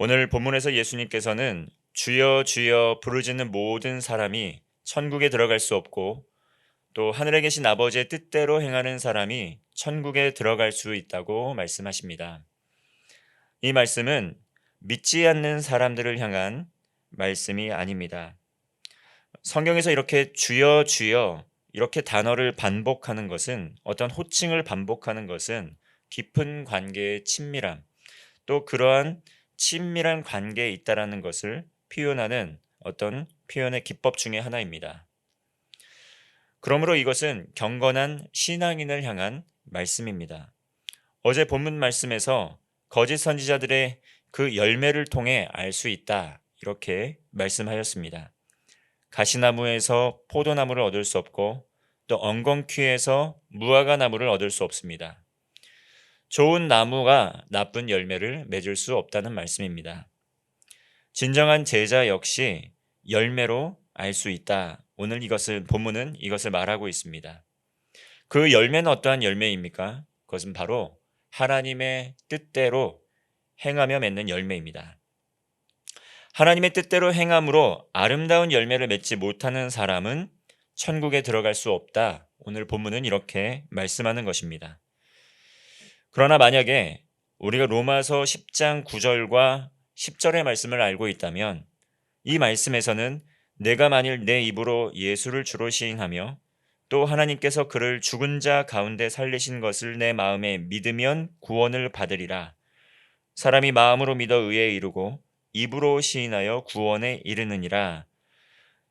오늘 본문에서 예수님께서는 주여 주여 부르짖는 모든 사람이 천국에 들어갈 수 없고 또 하늘에 계신 아버지의 뜻대로 행하는 사람이 천국에 들어갈 수 있다고 말씀하십니다. 이 말씀은 믿지 않는 사람들을 향한 말씀이 아닙니다. 성경에서 이렇게 주여 주여 이렇게 단어를 반복하는 것은 어떤 호칭을 반복하는 것은 깊은 관계의 친밀함 또 그러한 친밀한 관계에 있다라는 것을 표현하는 어떤 표현의 기법 중의 하나입니다. 그러므로 이것은 경건한 신앙인을 향한 말씀입니다. 어제 본문 말씀에서 거짓 선지자들의 그 열매를 통해 알 수 있다. 이렇게 말씀하였습니다. 가시나무에서 포도나무를 얻을 수 없고 또 엉겅퀴에서 무화과 나무를 얻을 수 없습니다. 좋은 나무가 나쁜 열매를 맺을 수 없다는 말씀입니다. 진정한 제자 역시 열매로 알 수 있다. 오늘 이것을 본문은 이것을 말하고 있습니다. 그 열매는 어떠한 열매입니까? 그것은 바로 하나님의 뜻대로 행하며 맺는 열매입니다. 하나님의 뜻대로 행함으로 아름다운 열매를 맺지 못하는 사람은 천국에 들어갈 수 없다. 오늘 본문은 이렇게 말씀하는 것입니다. 그러나 만약에 우리가 로마서 10장 9절과 10절의 말씀을 알고 있다면 이 말씀에서는 내가 만일 내 입으로 예수를 주로 시인하며 또 하나님께서 그를 죽은 자 가운데 살리신 것을 내 마음에 믿으면 구원을 받으리라. 사람이 마음으로 믿어 의에 이르고 입으로 시인하여 구원에 이르느니라.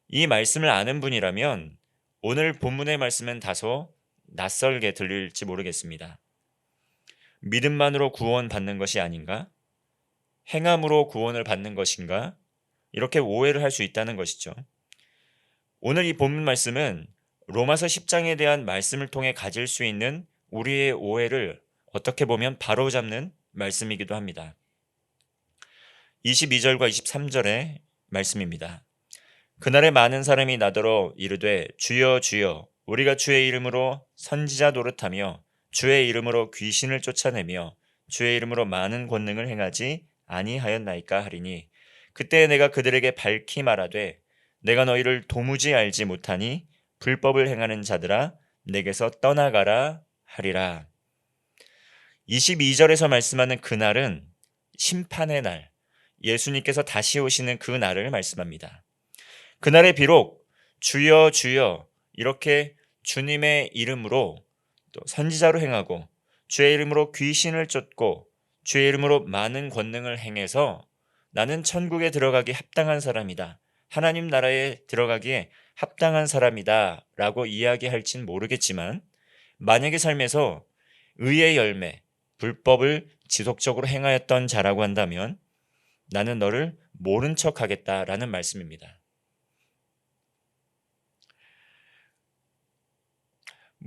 이 말씀을 아는 분이라면 오늘 본문의 말씀은 다소 낯설게 들릴지 모르겠습니다. 믿음만으로 구원 받는 것이 아닌가? 행함으로 구원을 받는 것인가? 이렇게 오해를 할 수 있다는 것이죠. 오늘 이 본문 말씀은 로마서 10장에 대한 말씀을 통해 가질 수 있는 우리의 오해를 어떻게 보면 바로잡는 말씀이기도 합니다. 22절과 23절의 말씀입니다. 그날에 많은 사람이 나더러 이르되 주여 주여 우리가 주의 이름으로 선지자 노릇하며 주의 이름으로 귀신을 쫓아내며 주의 이름으로 많은 권능을 행하지 아니하였나이까 하리니 그때 내가 그들에게 밝히 말하되 내가 너희를 도무지 알지 못하니 불법을 행하는 자들아 내게서 떠나가라 하리라. 22절에서 말씀하는 그날은 심판의 날, 예수님께서 다시 오시는 그 날을 말씀합니다. 그날에 비록 주여 주여 이렇게 주님의 이름으로 또 선지자로 행하고 주의 이름으로 귀신을 쫓고 주의 이름으로 많은 권능을 행해서 나는 천국에 들어가기 합당한 사람이다. 하나님 나라에 들어가기에 합당한 사람이다. 라고 이야기할진 모르겠지만 만약에 삶에서 의의 열매, 불법을 지속적으로 행하였던 자라고 한다면 나는 너를 모른 척 하겠다라는 말씀입니다.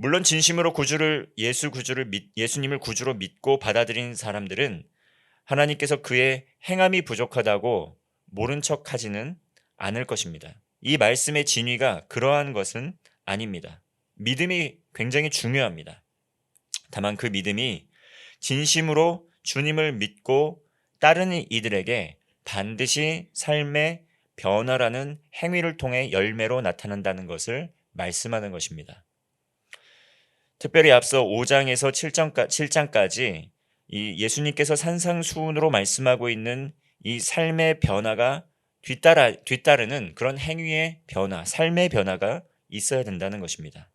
물론 진심으로 구주를 예수 구주를 믿, 예수님을 구주로 믿고 받아들인 사람들은 하나님께서 그의 행함이 부족하다고 모른 척 하지는 않을 것입니다. 이 말씀의 진위가 그러한 것은 아닙니다. 믿음이 굉장히 중요합니다. 다만 그 믿음이 진심으로 주님을 믿고 따르는 이들에게 반드시 삶의 변화라는 행위를 통해 열매로 나타난다는 것을 말씀하는 것입니다. 특별히 앞서 5장에서 7장까지 이 예수님께서 산상수훈으로 말씀하고 있는 이 삶의 변화가 뒤따라, 뒤따르는 그런 행위의 변화, 삶의 변화가 있어야 된다는 것입니다.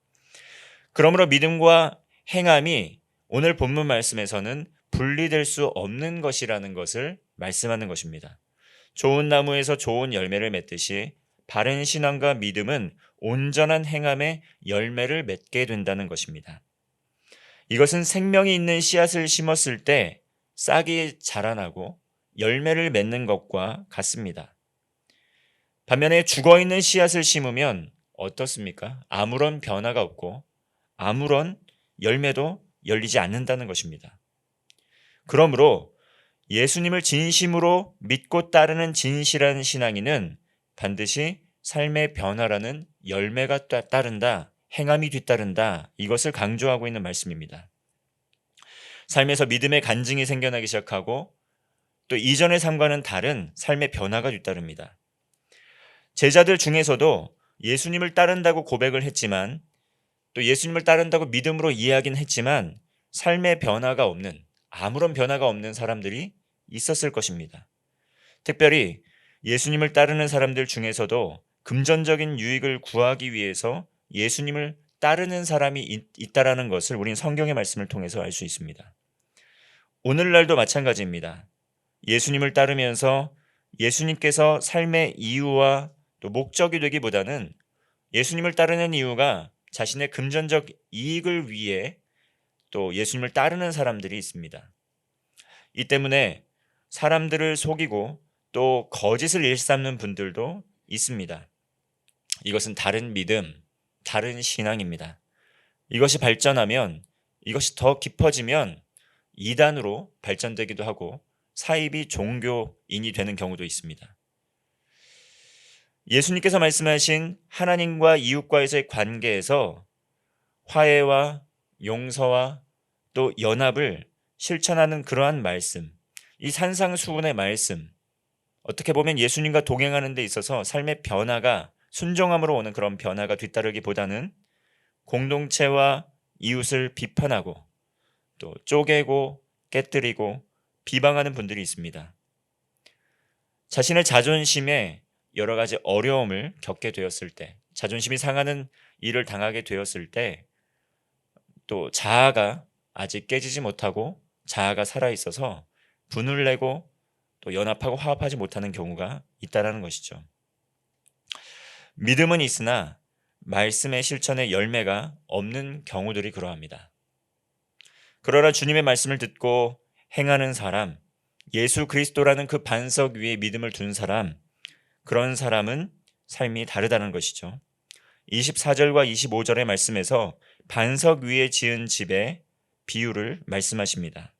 그러므로 믿음과 행함이 오늘 본문 말씀에서는 분리될 수 없는 것이라는 것을 말씀하는 것입니다. 좋은 나무에서 좋은 열매를 맺듯이 바른 신앙과 믿음은 온전한 행함의 열매를 맺게 된다는 것입니다. 이것은 생명이 있는 씨앗을 심었을 때 싹이 자라나고 열매를 맺는 것과 같습니다. 반면에 죽어 있는 씨앗을 심으면 어떻습니까? 아무런 변화가 없고 아무런 열매도 열리지 않는다는 것입니다. 그러므로 예수님을 진심으로 믿고 따르는 진실한 신앙인은 반드시 삶의 변화라는 열매가 따른다, 행함이 뒤따른다, 이것을 강조하고 있는 말씀입니다. 삶에서 믿음의 간증이 생겨나기 시작하고 또 이전의 삶과는 다른 삶의 변화가 뒤따릅니다. 제자들 중에서도 예수님을 따른다고 고백을 했지만 또 예수님을 따른다고 믿음으로 이해하긴 했지만 삶의 변화가 없는 아무런 변화가 없는 사람들이 있었을 것입니다. 특별히 예수님을 따르는 사람들 중에서도 금전적인 유익을 구하기 위해서 예수님을 따르는 사람이 있, 있다라는 것을 우리는 성경의 말씀을 통해서 알 수 있습니다. 오늘날도 마찬가지입니다. 예수님을 따르면서 예수님께서 삶의 이유와 또 목적이 되기보다는 예수님을 따르는 이유가 자신의 금전적 이익을 위해 또 예수님을 따르는 사람들이 있습니다. 이 때문에 사람들을 속이고 또 거짓을 일삼는 분들도 있습니다. 이것은 다른 믿음, 다른 신앙입니다. 이것이 발전하면 이것이 더 깊어지면 이단으로 발전되기도 하고 사입이 종교인이 되는 경우도 있습니다. 예수님께서 말씀하신 하나님과 이웃과의 관계에서 화해와 용서와 또 연합을 실천하는 그러한 말씀, 이 산상수훈의 말씀, 어떻게 보면 예수님과 동행하는 데 있어서 삶의 변화가 순종함으로 오는 그런 변화가 뒤따르기보다는 공동체와 이웃을 비판하고 또 쪼개고 깨뜨리고 비방하는 분들이 있습니다. 자신의 자존심에 여러 가지 어려움을 겪게 되었을 때, 자존심이 상하는 일을 당하게 되었을 때, 또 자아가 아직 깨지지 못하고 자아가 살아 있어서 분을 내고 또 연합하고 화합하지 못하는 경우가 있다라는 것이죠. 믿음은 있으나 말씀의 실천의 열매가 없는 경우들이 그러합니다. 그러나 주님의 말씀을 듣고 행하는 사람, 예수 그리스도라는 그 반석 위에 믿음을 둔 사람, 그런 사람은 삶이 다르다는 것이죠. 24절과 25절의 말씀에서 반석 위에 지은 집의 비유를 말씀하십니다.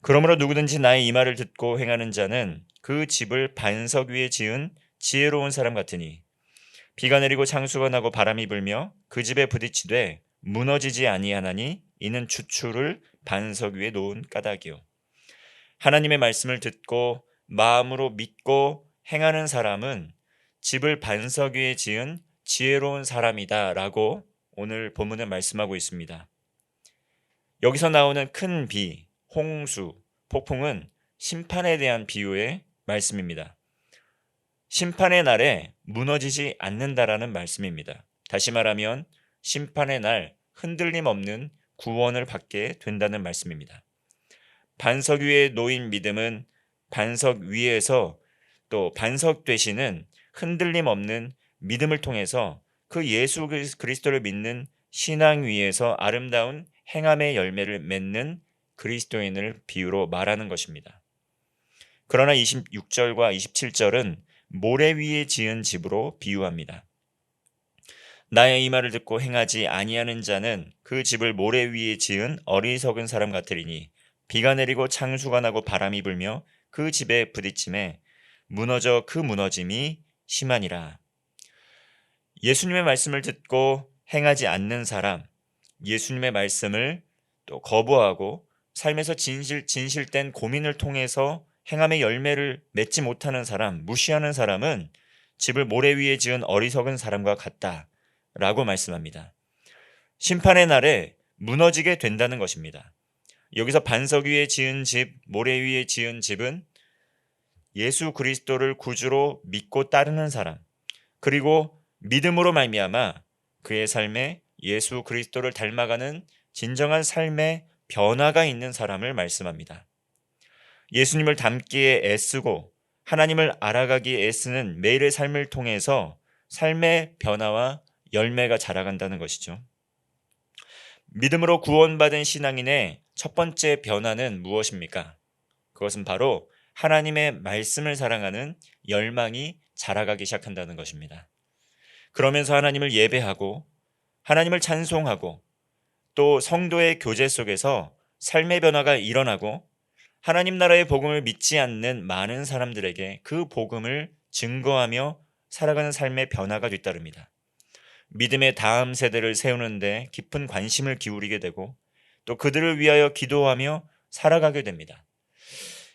그러므로 누구든지 나의 이 말을 듣고 행하는 자는 그 집을 반석 위에 지은 지혜로운 사람 같으니 비가 내리고 창수가 나고 바람이 불며 그 집에 부딪히되 무너지지 아니하나니 이는 주추를 반석 위에 놓은 까닭이요 하나님의 말씀을 듣고 마음으로 믿고 행하는 사람은 집을 반석 위에 지은 지혜로운 사람이다라고 오늘 본문에 말씀하고 있습니다. 여기서 나오는 큰 비, 홍수, 폭풍은 심판에 대한 비유의 말씀입니다. 심판의 날에 무너지지 않는다라는 말씀입니다. 다시 말하면 심판의 날 흔들림 없는 구원을 받게 된다는 말씀입니다. 반석 위에 놓인 믿음은 반석 위에서 또 반석 되시는 흔들림 없는 믿음을 통해서 그 예수 그리스도를 믿는 신앙 위에서 아름다운 행함의 열매를 맺는 그리스도인을 비유로 말하는 것입니다. 그러나 26절과 27절은 모래 위에 지은 집으로 비유합니다. 나의 이 말을 듣고 행하지 아니하는 자는 그 집을 모래 위에 지은 어리석은 사람 같으리니 비가 내리고 창수가 나고 바람이 불며 그 집에 부딪힘에 무너져 그 무너짐이 심하니라. 예수님의 말씀을 듣고 행하지 않는 사람, 예수님의 말씀을 또 거부하고 삶에서 진실, 진실된 고민을 통해서 행함의 열매를 맺지 못하는 사람, 무시하는 사람은 집을 모래 위에 지은 어리석은 사람과 같다. 라고 말씀합니다. 심판의 날에 무너지게 된다는 것입니다. 여기서 반석 위에 지은 집, 모래 위에 지은 집은 예수 그리스도를 구주로 믿고 따르는 사람, 그리고 믿음으로 말미암아 그의 삶에 예수 그리스도를 닮아가는 진정한 삶의 변화가 있는 사람을 말씀합니다. 예수님을 닮기에 애쓰고 하나님을 알아가기에 애쓰는 매일의 삶을 통해서 삶의 변화와 열매가 자라간다는 것이죠. 믿음으로 구원받은 신앙인의 첫 번째 변화는 무엇입니까? 그것은 바로 하나님의 말씀을 사랑하는 열망이 자라가기 시작한다는 것입니다. 그러면서 하나님을 예배하고 하나님을 찬송하고 또 성도의 교제 속에서 삶의 변화가 일어나고 하나님 나라의 복음을 믿지 않는 많은 사람들에게 그 복음을 증거하며 살아가는 삶의 변화가 뒤따릅니다. 믿음의 다음 세대를 세우는데 깊은 관심을 기울이게 되고 또 그들을 위하여 기도하며 살아가게 됩니다.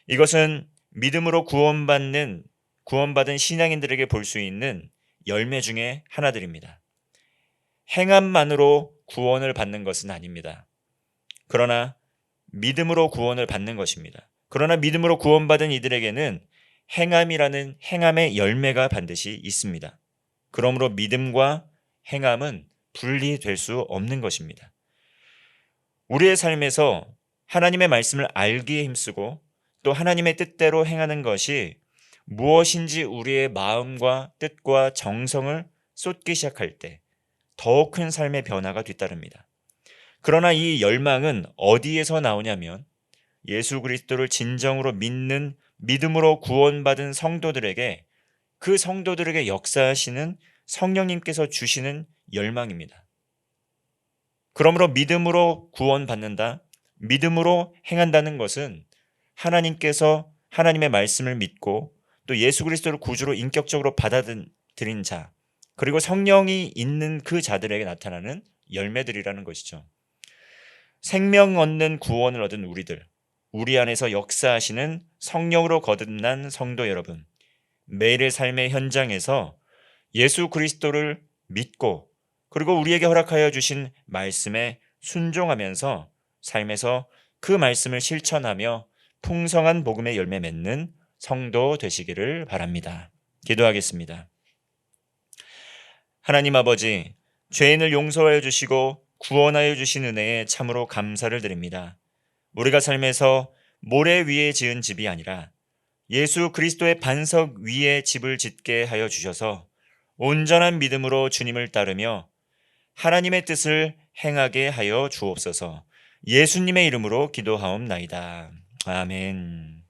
이것은 믿음으로 구원받는 구원받은 신앙인들에게 볼 수 있는 열매 중에 하나들입니다. 행함만으로 구원을 받는 것은 아닙니다. 그러나 믿음으로 구원을 받는 것입니다. 그러나 믿음으로 구원받은 이들에게는 행함이라는 행함의 열매가 반드시 있습니다. 그러므로 믿음과 행함은 분리될 수 없는 것입니다. 우리의 삶에서 하나님의 말씀을 알기에 힘쓰고 또 하나님의 뜻대로 행하는 것이 무엇인지 우리의 마음과 뜻과 정성을 쏟기 시작할 때더큰 삶의 변화가 뒤따릅니다. 그러나 이 열망은 어디에서 나오냐면 예수 그리스도를 진정으로 믿는 믿음으로 구원받은 성도들에게 그 성도들에게 역사하시는 성령님께서 주시는 열망입니다. 그러므로 믿음으로 구원받는다, 믿음으로 행한다는 것은 하나님께서 하나님의 말씀을 믿고 또 예수 그리스도를 구주로 인격적으로 받아들인 자, 그리고 성령이 있는 그 자들에게 나타나는 열매들이라는 것이죠. 생명 얻는 구원을 얻은 우리들, 우리 안에서 역사하시는 성령으로 거듭난 성도 여러분, 매일의 삶의 현장에서 예수 그리스도를 믿고 그리고 우리에게 허락하여 주신 말씀에 순종하면서 삶에서 그 말씀을 실천하며 풍성한 복음의 열매 맺는 성도 되시기를 바랍니다. 기도하겠습니다. 하나님 아버지, 죄인을 용서하여 주시고 구원하여 주신 은혜에 참으로 감사를 드립니다. 우리가 삶에서 모래 위에 지은 집이 아니라 예수 그리스도의 반석 위에 집을 짓게 하여 주셔서 온전한 믿음으로 주님을 따르며 하나님의 뜻을 행하게 하여 주옵소서 예수님의 이름으로 기도하옵나이다. 아멘.